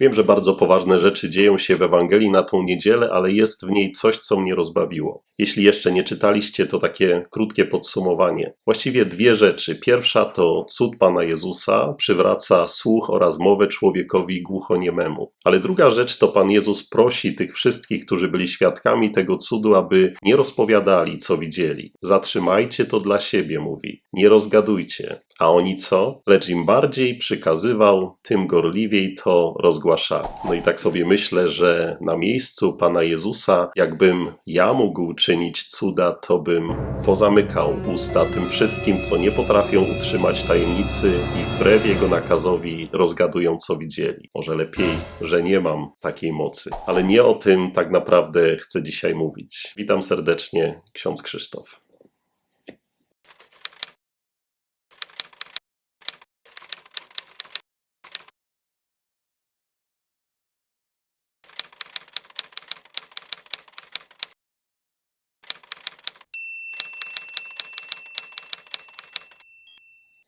Wiem, że bardzo poważne rzeczy dzieją się w Ewangelii na tą niedzielę, ale jest w niej coś, co mnie rozbawiło. Jeśli jeszcze nie czytaliście, to takie krótkie podsumowanie. Właściwie dwie rzeczy. Pierwsza to cud Pana Jezusa przywraca słuch oraz mowę człowiekowi głuchoniememu. Ale druga rzecz to Pan Jezus prosi tych wszystkich, którzy byli świadkami tego cudu, aby nie rozpowiadali, co widzieli. Zatrzymajcie to dla siebie, mówi. Nie rozgadujcie. A oni co? Lecz im bardziej przykazywał, tym gorliwiej to rozgłaszali. No i tak sobie myślę, że na miejscu Pana Jezusa, jakbym ja mógł czynić cuda, to bym pozamykał usta tym wszystkim, co nie potrafią utrzymać tajemnicy i wbrew Jego nakazowi rozgadują, co widzieli. Może lepiej, że nie mam takiej mocy. Ale nie o tym tak naprawdę chcę dzisiaj mówić. Witam serdecznie, ksiądz Krzysztof.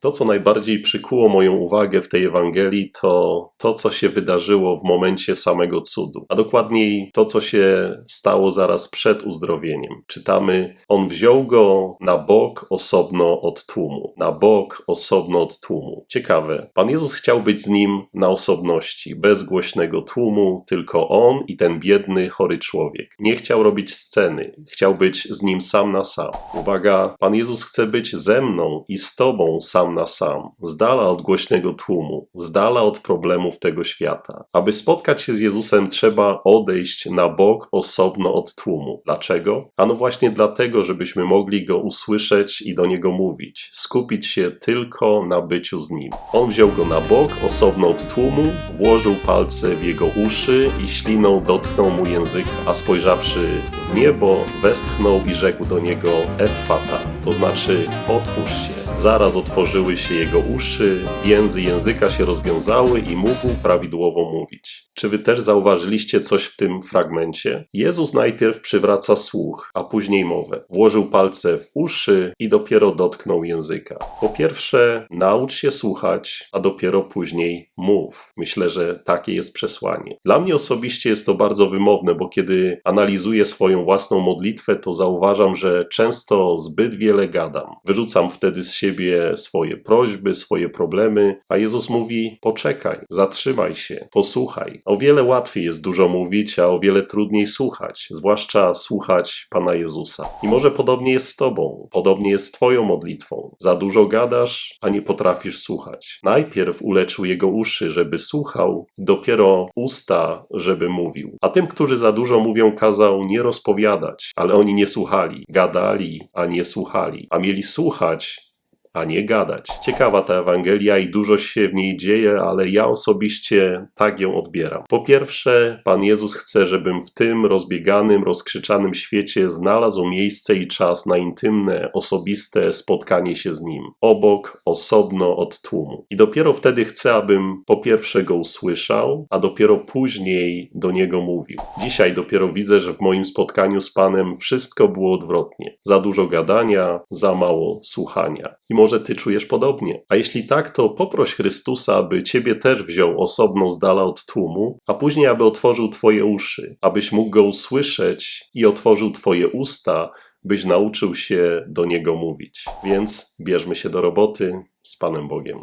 To, co najbardziej przykuło moją uwagę w tej Ewangelii, to to, co się wydarzyło w momencie samego cudu, a dokładniej to, co się stało zaraz przed uzdrowieniem. Czytamy: On wziął go na bok osobno od tłumu. Na bok osobno od tłumu. Ciekawe, Pan Jezus chciał być z nim na osobności, bez głośnego tłumu, tylko on i ten biedny, chory człowiek. Nie chciał robić sceny, chciał być z nim sam na sam. Uwaga, Pan Jezus chce być ze mną i z Tobą sam na sam, z dala od głośnego tłumu, z dala od problemów tego świata. Aby spotkać się z Jezusem, trzeba odejść na bok osobno od tłumu. Dlaczego? Ano właśnie dlatego, żebyśmy mogli go usłyszeć i do niego mówić, skupić się tylko na byciu z nim. On wziął go na bok osobno od tłumu, włożył palce w jego uszy i śliną dotknął mu język, a spojrzawszy w niebo, westchnął i rzekł do niego Effata, to znaczy otwórz się. Zaraz otworzyły się jego uszy, więzy języka się rozwiązały i mógł prawidłowo mówić. Czy wy też zauważyliście coś w tym fragmencie? Jezus najpierw przywraca słuch, a później mowę. Włożył palce w uszy i dopiero dotknął języka. Po pierwsze, naucz się słuchać, a dopiero później mów. Myślę, że takie jest przesłanie. Dla mnie osobiście jest to bardzo wymowne, bo kiedy analizuję swoją własną modlitwę, to zauważam, że często zbyt wiele gadam. Wyrzucam wtedy z siebie swoje prośby, swoje problemy, a Jezus mówi: poczekaj, zatrzymaj się, posłuchaj. O wiele łatwiej jest dużo mówić, a o wiele trudniej słuchać, zwłaszcza słuchać Pana Jezusa. I może podobnie jest z Tobą, podobnie jest z Twoją modlitwą. Za dużo gadasz, a nie potrafisz słuchać. Najpierw uleczył jego uszy, żeby słuchał, dopiero usta, żeby mówił. A tym, którzy za dużo mówią, kazał nie rozpowiadać, ale oni nie słuchali, gadali, a nie słuchali, a mieli słuchać, a nie gadać. Ciekawa ta Ewangelia i dużo się w niej dzieje, ale ja osobiście tak ją odbieram. Po pierwsze, Pan Jezus chce, żebym w tym rozbieganym, rozkrzyczanym świecie znalazł miejsce i czas na intymne, osobiste spotkanie się z Nim, obok, osobno od tłumu. I dopiero wtedy chcę, abym po pierwsze go usłyszał, a dopiero później do niego mówił. Dzisiaj dopiero widzę, że w moim spotkaniu z Panem wszystko było odwrotnie. Za dużo gadania, za mało słuchania. I może ty czujesz podobnie. A jeśli tak, to poproś Chrystusa, aby ciebie też wziął osobno z dala od tłumu, a później aby otworzył twoje uszy, abyś mógł go usłyszeć i otworzył twoje usta, byś nauczył się do niego mówić. Więc bierzmy się do roboty z Panem Bogiem.